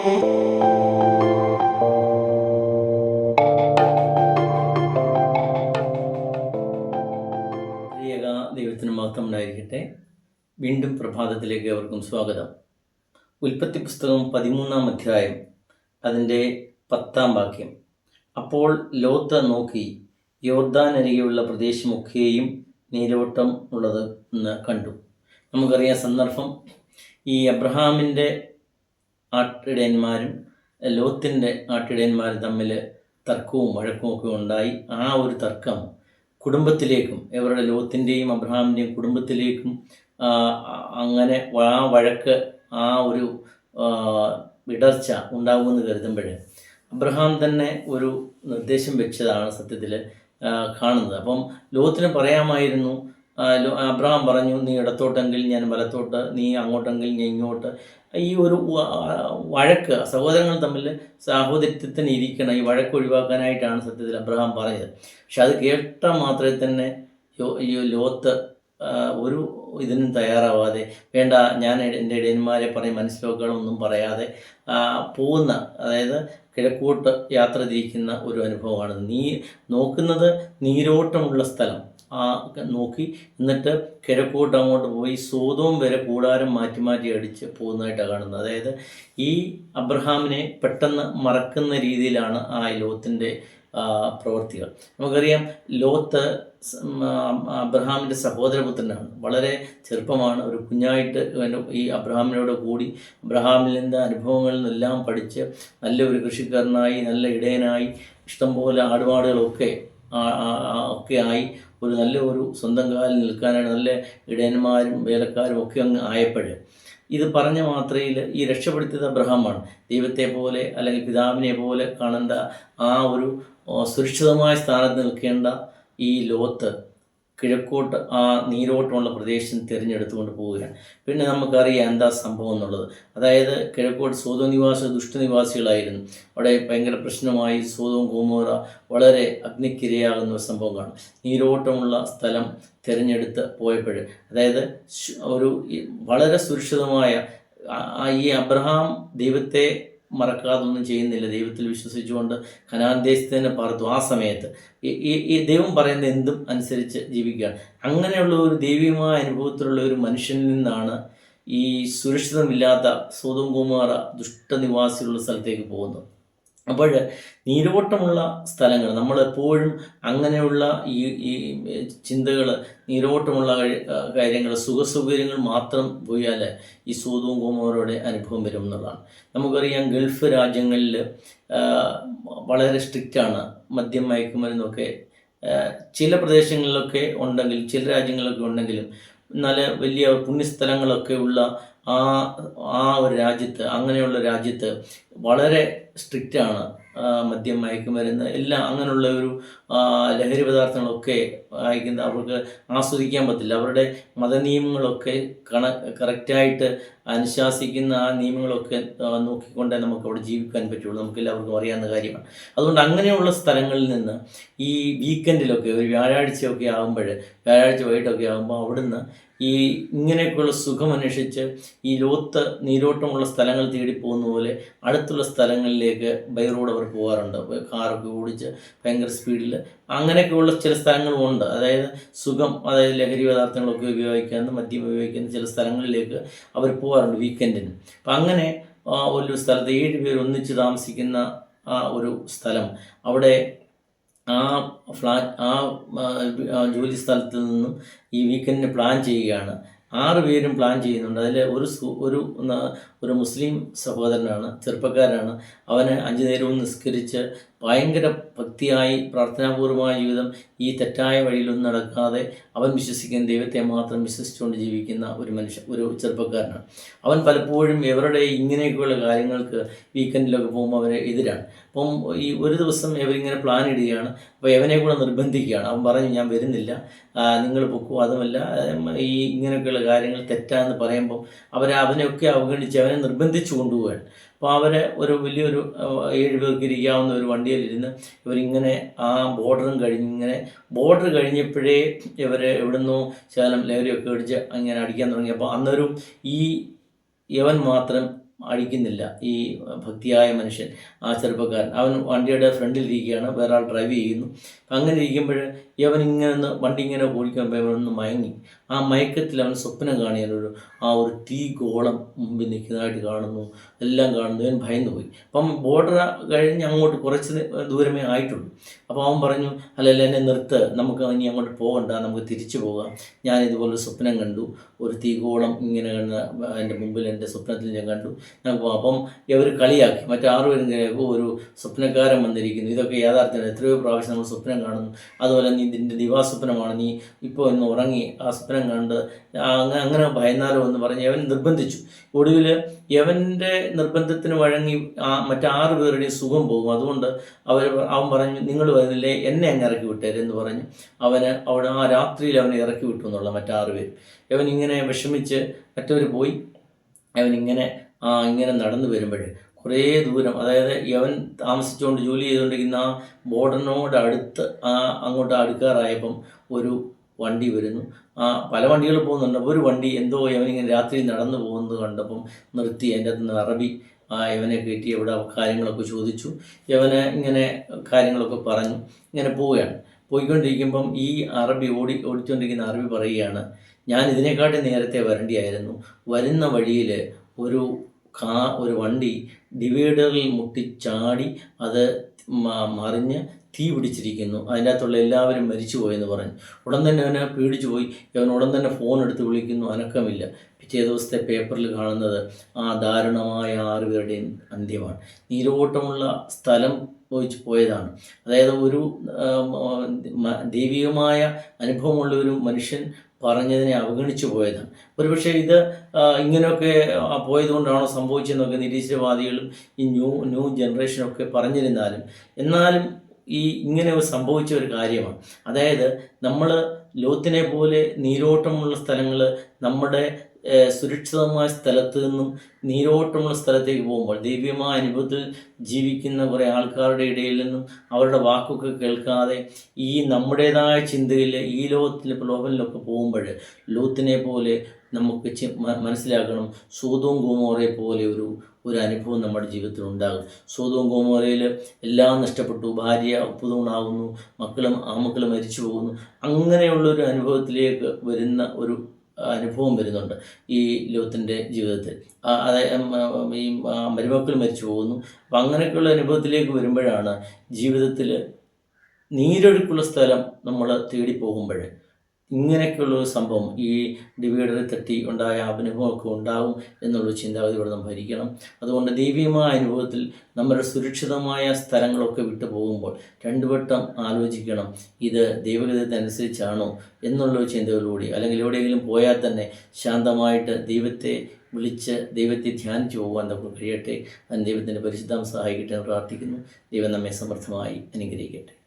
ദൈവത്തിന് മഹത്വം ഉണ്ടായിരിക്കട്ടെ വീണ്ടും പ്രഭാതത്തിലേക്ക് അവർക്കും സ്വാഗതം. ഉൽപ്പത്തി പുസ്തകം പതിമൂന്നാം അധ്യായം അതിന്റെ പത്താം വാക്യം. അപ്പോൾ ലോത്ത നോക്കി യോർദാൻ പ്രദേശമൊക്കെയും നീരോട്ടം ഉള്ളത് എന്ന് കണ്ടു. നമുക്കറിയാം സന്ദർഭം. ഈ അബ്രഹാമിന്റെ ആട്ടിടയന്മാരും ലോത്തിന്റെ ആട്ടിടയന്മാരും തമ്മിൽ തർക്കവും വഴക്കവും ഒക്കെ ഉണ്ടായി. ആ ഒരു തർക്കം കുടുംബത്തിലേക്കും ഇവരുടെ ലോത്തിന്റെയും അബ്രഹാമിന്റെയും കുടുംബത്തിലേക്കും അങ്ങനെ ആ വഴക്ക് ആ ഒരു വിടർച്ച ഉണ്ടാകുമെന്ന് കരുതുമ്പോൾ അബ്രഹാം തന്നെ ഒരു നിർദ്ദേശം വെച്ചതാണ് സത്യത്തിൽ കാണുന്നത്. അപ്പം ലോത്തിന് പറയാമായിരുന്നു അബ്രഹാം പറഞ്ഞു നീ ഇടത്തോട്ടെങ്കിൽ ഞാൻ വലത്തോട്ട് നീ അങ്ങോട്ടെങ്കിൽ ഞാൻ ഇങ്ങോട്ട് ഈ ഒരു വഴക്ക് സഹോദരങ്ങൾ തമ്മിൽ സാഹോദര്യത്തിന് ഇരിക്കണം ഈ വഴക്ക് ഒഴിവാക്കാനായിട്ടാണ് സത്യത്തിൽ അബ്രഹാം പറഞ്ഞത്. പക്ഷെ അത് കേട്ട മാത്രമേ തന്നെ ഈ ലോത്ത് ഒരു ഇതിനും തയ്യാറാവാതെ വേണ്ട ഞാൻ എന്റെ ഇടയന്മാരെ പറയും മനസ്സിലാക്കാനൊന്നും പറയാതെ പോകുന്ന അതായത് കിഴക്കോട്ട് യാത്ര തിരിക്കുന്ന ഒരു അനുഭവമാണ്. നീ നോക്കുന്നത് നീരോട്ടമുള്ള സ്ഥലം. ആ നോക്കി. എന്നിട്ട് കിഴക്കോട്ട് അങ്ങോട്ട് പോയി സോതവും വരെ കൂടാരം മാറ്റി മാറ്റി അടിച്ച് പോകുന്നതായിട്ടാണ് കാണുന്നത്. അതായത് ഈ അബ്രഹാമിനെ പെട്ടെന്ന് മറക്കുന്ന രീതിയിലാണ് ആ ലോത്തിന്റെ പ്രവൃത്തികൾ നമുക്കറിയാം ലോത്ത് അബ്രഹാമിന്റെ സഹോദരപുത്രനാണ്. വളരെ ചെറുപ്പമാണ്. ഒരു കുഞ്ഞായിട്ട് ഈ അബ്രഹാമിനോട് കൂടി അബ്രഹാമിൽ നിന്ന് അനുഭവങ്ങളിൽ നിന്നെല്ലാം പഠിച്ച് നല്ലൊരു കൃഷിക്കാരനായി നല്ല ഇടയനായി ഇഷ്ടംപോലെ ആടുപാടുകളൊക്കെ ഒക്കെ ആയി ഒരു നല്ല ഒരു സ്വന്തം കാലിൽ നിൽക്കാനായിട്ട് നല്ല ഇടയന്മാരും വേലക്കാരും ഒക്കെ അങ്ങ് ആയപ്പോഴ്. ഇത് പറഞ്ഞ മാത്രയിൽ ഈ രക്ഷപ്പെടുത്തിയത് അബ്രഹാമാണ്. ദൈവത്തെ പോലെ അല്ലെങ്കിൽ പിതാവിനെ പോലെ കാണേണ്ട ആ ഒരു സുരക്ഷിതമായ സ്ഥാനത്ത് നിൽക്കേണ്ട ഈ ലോത്ത് കിഴക്കോട്ട് ആ നീരോട്ടമുള്ള പ്രദേശം തിരഞ്ഞെടുത്തുകൊണ്ട് പോവുകയാണ്. പിന്നെ നമുക്കറിയാം എന്താ സംഭവം എന്നുള്ളത്. അതായത് കിഴക്കോട്ട് സ്വതനിവാസ ദുഷ്ടനിവാസികളായിരുന്നു അവിടെ ഭയങ്കര പ്രശ്നമായി സ്വതവും കോമോറ വളരെ അഗ്നിക്കിരയാകുന്ന ഒരു സംഭവം കാണും. നീരോട്ടമുള്ള സ്ഥലം തിരഞ്ഞെടുത്ത് പോയപ്പോൾ അതായത് ഒരു വളരെ സുരക്ഷിതമായ ഈ അബ്രഹാം ദൈവത്തെ മറക്കാതൊന്നും ചെയ്യുന്നില്ല. ദൈവത്തിൽ വിശ്വസിച്ചുകൊണ്ട് കനാൻ ദേശത്ത് തന്നെ പാർത്തു. ആ സമയത്ത് ഈ ദൈവം പറയുന്ന എന്തും അനുസരിച്ച് ജീവിക്കുകയാണ്. അങ്ങനെയുള്ള ഒരു ദൈവികമായ അനുഭവത്തിലുള്ള ഒരു മനുഷ്യനിൽ നിന്നാണ് ഈ സുരക്ഷിതമില്ലാത്ത സ്വതം കുമാര ദുഷ്ടനിവാസികളുള്ള സ്ഥലത്തേക്ക് പോകുന്നത്. അപ്പോൾ നീരോട്ടമുള്ള സ്ഥലങ്ങൾ നമ്മൾ എപ്പോഴും അങ്ങനെയുള്ള ഈ ഈ ചിന്തകൾ നീരോട്ടമുള്ള കാര്യങ്ങൾ സുഖസൗകര്യങ്ങൾ മാത്രം പോയാൽ ഈ സൂതവും കുമാരോടെ അനുഭവം വരും എന്നുള്ളതാണ്. നമുക്കറിയാം ഗൾഫ് രാജ്യങ്ങളിൽ വളരെ സ്ട്രിക്റ്റാണ് മദ്യം മയക്കുമരുന്നൊക്കെ. ചില പ്രദേശങ്ങളിലൊക്കെ ഉണ്ടെങ്കിൽ ചില രാജ്യങ്ങളിലൊക്കെ ഉണ്ടെങ്കിലും നല്ല വലിയ പുണ്യസ്ഥലങ്ങളൊക്കെ ഉള്ള ആ ആ ഒരു രാജ്യത്ത് അങ്ങനെയുള്ള രാജ്യത്ത് വളരെ സ്ട്രിക്റ്റാണ് മദ്യം മയക്കുമരുന്ന് എല്ലാം അങ്ങനെയുള്ള ഒരു ലഹരി പദാർത്ഥങ്ങളൊക്കെ അയക്കുന്ന അവർക്ക് ആസ്വദിക്കാൻ പറ്റില്ല. അവരുടെ മതനിയമങ്ങളൊക്കെ കണ കറക്റ്റായിട്ട് അനുശാസിക്കുന്ന ആ നിയമങ്ങളൊക്കെ നോക്കിക്കൊണ്ടേ നമുക്ക് അവിടെ ജീവിക്കാൻ പറ്റുള്ളൂ. നമുക്ക് എല്ലാവർക്കും അറിയാവുന്ന കാര്യമാണ്. അതുകൊണ്ട് അങ്ങനെയുള്ള സ്ഥലങ്ങളിൽ നിന്ന് ഈ വീക്കെൻഡിലൊക്കെ ഒരു വ്യാഴാഴ്ചയൊക്കെ ആകുമ്പോൾ വ്യാഴാഴ്ച വൈകിട്ടൊക്കെ ആകുമ്പോൾ അവിടുന്ന് ഈ ഇങ്ങനെയൊക്കെയുള്ള സുഖം അന്വേഷിച്ച് ഈ ലോത്ത് നീരോട്ടമുള്ള സ്ഥലങ്ങൾ തേടി പോകുന്ന പോലെ അടുത്തുള്ള സ്ഥലങ്ങളിലേക്ക് ബൈ റോഡ് അവർ പോകാറുണ്ട്. കാറൊക്കെ ഓടിച്ച് ഭയങ്കര സ്പീഡിൽ അങ്ങനെയൊക്കെയുള്ള ചില സ്ഥലങ്ങളും ഉണ്ട് അതായത് സുഖം അതായത് ലഹരി പദാർത്ഥങ്ങളൊക്കെ ഉപയോഗിക്കാമെന്ന് മദ്യം ഉപയോഗിക്കുന്ന ചില സ്ഥലങ്ങളിലേക്ക് അവർ പോകാറുണ്ട് വീക്കെൻഡിന്. അപ്പം അങ്ങനെ ഒരു സ്ഥലത്ത് ഏഴ് പേർ ഒന്നിച്ച് താമസിക്കുന്ന ആ ഒരു സ്ഥലം. അവിടെ ആ ഫ്ലാറ്റ് ആ ജോലി സ്ഥലത്ത് നിന്നും ഈ വീക്കെൻഡിന് പ്ലാൻ ചെയ്യുകയാണ്. ആറ് പേരും പ്ലാൻ ചെയ്യുന്നുണ്ട്. അതിൽ ഒരു ഒരു ഒരു മുസ്ലിം സഹോദരനാണ് ചെറുപ്പക്കാരനാണ്. അവന് അഞ്ചു നേരവും നിസ്കരിച്ച് ഭയങ്കര ഭക്തിയായി പ്രാർത്ഥനാപൂർവമായ ജീവിതം ഈ തെറ്റായ വഴിയിലൊന്നും നടക്കാതെ അവൻ വിശ്വസിക്കുന്ന ദൈവത്തെ മാത്രം വിശ്വസിച്ചുകൊണ്ട് ജീവിക്കുന്ന ഒരു മനുഷ്യ ഒരു ചെറുപ്പക്കാരനാണ്. അവൻ പലപ്പോഴും ഇവരുടെ ഇങ്ങനെയൊക്കെയുള്ള കാര്യങ്ങൾക്ക് വീക്കെൻഡിലൊക്കെ പോകുമ്പോൾ അവരെ എതിരാണ്. അപ്പം ഈ ഒരു ദിവസം ഇവരിങ്ങനെ പ്ലാൻ ഇടുകയാണ്. അപ്പോൾ എവനെ കൂടെ നിർബന്ധിക്കുകയാണ്. അവൻ പറഞ്ഞു ഞാൻ വരുന്നില്ല. നിങ്ങൾ പൊക്കോ അതുമല്ല. ഈ ഇങ്ങനെയൊക്കെയുള്ള കാര്യങ്ങൾ തെറ്റാന്ന് പറയുമ്പോൾ അവരെ അവനെയൊക്കെ അവഗണിച്ച് അവനെ നിർബന്ധിച്ചു കൊണ്ടുപോവുകയാണ്. അപ്പോൾ അവരെ ഒരു വലിയൊരു ഏഴ് പേർക്ക് ഇരിക്കാവുന്ന ഒരു വണ്ടിയിലിരുന്ന് ഇവരിങ്ങനെ ആ ബോർഡറും കഴിഞ്ഞിങ്ങനെ ബോർഡർ കഴിഞ്ഞപ്പോഴേ ഇവർ എവിടുന്നോ ശകലം ലഹരിയൊക്കെ അടിച്ച് അങ്ങനെ അടിക്കാൻ തുടങ്ങിയപ്പോൾ അന്നേരം ഈ യവൻ മാത്രം അടിക്കുന്നില്ല. ഈ ഭക്തിയായ മനുഷ്യൻ ആ ചെറുപ്പക്കാരൻ. അവൻ വണ്ടിയുടെ ഫ്രണ്ടിലിരിക്കുകയാണ് വേറെ ആൾ ഡ്രൈവ് ചെയ്യുന്നു. അങ്ങനെ ഇരിക്കുമ്പോൾ ഇവൻ ഇങ്ങനെ വണ്ടി ഇങ്ങനെ ഓടിക്കുമ്പോൾ ഇവനൊന്ന് മയങ്ങി. ആ മയക്കത്തിൽ അവൻ സ്വപ്നം കാണിയാലൊരു ആ ഒരു തീ ഗോളം മുമ്പിൽ നിൽക്കുന്നതായിട്ട് കാണുന്നു. എല്ലാം കാണുന്നു. ഞാൻ ഭയന്നു പോയി അപ്പം ബോർഡർ കഴിഞ്ഞ് അങ്ങോട്ട് കുറച്ച് ദൂരമേ ആയിട്ടുള്ളൂ. അപ്പോൾ അവൻ പറഞ്ഞു അല്ലല്ല എന്നെ നിർത്ത്. നമുക്ക് ഇനി അങ്ങോട്ട് പോകണ്ട. നമുക്ക് തിരിച്ചു പോകാം. ഞാൻ ഇതുപോലെ സ്വപ്നം കണ്ടു. ഒരു തീഗോളം ഇങ്ങനെ കണ്ട എന്റെ മുമ്പിൽ എന്റെ സ്വപ്നത്തിൽ ഞാൻ കണ്ടു. ഞാൻ അപ്പം ഇവർ കളിയാക്കി. മറ്റാറുപേരും ഒരു സ്വപ്നക്കാരൻ വന്നിരിക്കുന്നു. ഇതൊക്കെ യാഥാർത്ഥ്യമാണ്. എത്രയോ പ്രാവശ്യം നമ്മൾ സ്വപ്നം കാണുന്നു. അതുപോലെ നീ ഇതിന്റെ ദിവാസ്വപ്നമാണ് നീ ഇപ്പോൾ ഇന്ന് ഉറങ്ങി ആ സ്വപ്നം കണ്ട് അങ്ങനെ അങ്ങനെ ഭയന്നാലോ എന്ന് പറഞ്ഞ് യവൻ നിർബന്ധിച്ചു. ഒടുവിൽ യവന്റെ നിർബന്ധത്തിന് വഴങ്ങി ആ മറ്റാറ് പേരുടെയും സുഖം പോകും. അതുകൊണ്ട് അവർ അവൻ പറഞ്ഞു നിങ്ങൾ വരുന്നില്ലേ? എന്നെ അങ്ങ് ഇറക്കി വിട്ടേരെന്ന് പറഞ്ഞ് അവന് അവിടെ ആ രാത്രിയിൽ അവനെ ഇറക്കി വിട്ടു എന്നുള്ള മറ്റാറ് പേര്. അവൻ ഇങ്ങനെ വിഷമിച്ച് മറ്റവർ പോയി. അവൻ ഇങ്ങനെ ആ ഇങ്ങനെ നടന്നു വരുമ്പോൾ കുറേ ദൂരം അതായത് യവൻ താമസിച്ചുകൊണ്ട് ജോലി ചെയ്തുകൊണ്ടിരിക്കുന്ന ആ ബോർഡറിനോട് അടുത്ത് ആ അങ്ങോട്ട് അടുക്കാറായപ്പം ഒരു വണ്ടി വരുന്നു. ആ പല വണ്ടികൾ പോകുന്നുണ്ട്. ഒരു വണ്ടി എന്തോ യവൻ ഇങ്ങനെ രാത്രി നടന്നു പോകുന്നത് കണ്ടപ്പം നിർത്തി അതിന്റെ അകത്ത് നിന്ന് അറബി ആ യവനെ കയറ്റി അവിടെ കാര്യങ്ങളൊക്കെ ചോദിച്ചു. യവന് ഇങ്ങനെ കാര്യങ്ങളൊക്കെ പറഞ്ഞു. ഇങ്ങനെ പോവുകയാണ്. പോയിക്കൊണ്ടിരിക്കുമ്പം ഈ അറബി ഓടി ഓടിച്ചുകൊണ്ടിരിക്കുന്ന അറബി പറയുകയാണ് ഞാൻ ഇതിനെക്കാട്ടി നേരത്തെ വരണ്ടിയായിരുന്നു. വരുന്ന വഴിയിൽ ഒരു കാ ഒരു വണ്ടി ഡിവൈഡറിൽ മുട്ടി ചാടി അത് മറിഞ്ഞ് തീ പിടിച്ചിരിക്കുന്നു. അതിന്റെ അകത്തുള്ള എല്ലാവരും മരിച്ചു പോയെന്ന് പറഞ്ഞു. ഉടൻ തന്നെ അവനെ പേടിച്ചു പോയി അവൻ ഉടൻ തന്നെ ഫോൺ എടുത്ത് വിളിക്കുന്നു. അനക്കമില്ല. പിറ്റേ ദിവസത്തെ പേപ്പറിൽ കാണുന്നത് ആ ദാരുണമായ ആറുപേരുടെയും അന്ത്യമാണ്. നീരോട്ടമുള്ള സ്ഥലം പോയിച്ച് പോയതാണ്. അതായത് ഒരു ദൈവികമായ അനുഭവമുള്ള ഒരു മനുഷ്യൻ പറഞ്ഞതിനെ അവഗണിച്ചു പോയതാണ്. ഒരുപക്ഷെ ഇത് ഇങ്ങനെയൊക്കെ പോയതുകൊണ്ടാണോ സംഭവിച്ചതെന്നൊക്കെ നിരീശ്വരവാദികളും ഈ ന്യൂ ന്യൂ ജനറേഷനൊക്കെ പറഞ്ഞിരുന്നാലും എന്നാലും ഈ ഇങ്ങനെ സംഭവിച്ച ഒരു കാര്യമാണ്. അതായത് നമ്മൾ ലോത്തിനെ പോലെ നീരോട്ടമുള്ള സ്ഥലങ്ങൾ നമ്മുടെ സുരക്ഷിതമായ സ്ഥലത്ത് നിന്നും നീരോട്ടമുള്ള സ്ഥലത്തേക്ക് പോകുമ്പോൾ ദിവ്യമായ അനുഭവത്തിൽ ജീവിക്കുന്ന കുറേ ആൾക്കാരുടെ ഇടയിൽ നിന്നും അവരുടെ വാക്കൊക്കെ കേൾക്കാതെ ഈ നമ്മുടേതായ ചിന്തയിൽ ഈ ലോകത്തിൽ പ്രലോഭനിലൊക്കെ പോകുമ്പോൾ ലൂത്തിനെ പോലെ നമുക്ക് മനസ്സിലാക്കണം സൂതവും ഗോമോറയെ പോലെ ഒരു ഒരു അനുഭവം നമ്മുടെ ജീവിതത്തിൽ ഉണ്ടാകും. സൂതവും ഗോമോറയിൽ എല്ലാം നഷ്ടപ്പെട്ടു. ഭാര്യ ഒപ്പുതൂണാകുന്നു മക്കളും ആമക്കൾ മരിച്ചു പോകുന്നു. അങ്ങനെയുള്ളൊരു അനുഭവത്തിലേക്ക് വരുന്ന ഒരു അനുഭവം വരുന്നുണ്ട് ഈ ലോകത്തിന്റെ ജീവിതത്തിൽ. അതായത് ഈ മരുമക്കൾ മരിച്ചു പോകുന്നു. അപ്പം അങ്ങനെയൊക്കെയുള്ള അനുഭവത്തിലേക്ക് വരുമ്പോഴാണ് ജീവിതത്തിൽ നീരൊഴുക്കുള്ള സ്ഥലം നമ്മൾ തേടി പോകുമ്പോൾ ഇങ്ങനെയൊക്കെയുള്ള ഒരു സംഭവം ഈ ഡിവൈഡറിൽ തട്ടി ഉണ്ടായ അനുഭവമൊക്കെ ഉണ്ടാകും എന്നുള്ള ചിന്താഗതി ഇവിടെ നാം ഭരിക്കണം. അതുകൊണ്ട് ദൈവീയമായ അനുഭവത്തിൽ നമ്മുടെ സുരക്ഷിതമായ സ്ഥലങ്ങളൊക്കെ വിട്ടു പോകുമ്പോൾ രണ്ടു വട്ടം ആലോചിക്കണം ഇത് ദൈവഗതത്തിനനുസരിച്ചാണോ എന്നുള്ള ചിന്തകളിലൂടെ അല്ലെങ്കിൽ എവിടെയെങ്കിലും പോയാൽ തന്നെ ശാന്തമായിട്ട് ദൈവത്തെ വിളിച്ച് ദൈവത്തെ ധ്യാനിച്ചു പോകാൻ നമുക്ക് കഴിയട്ടെ. അതിന് ദൈവത്തിന്റെ പരിശുദ്ധം സഹായിക്കട്ടെ എന്ന് പ്രാർത്ഥിക്കുന്നു. ദൈവം നമ്മെ സമർത്ഥമായി അനുഗ്രഹിക്കട്ടെ.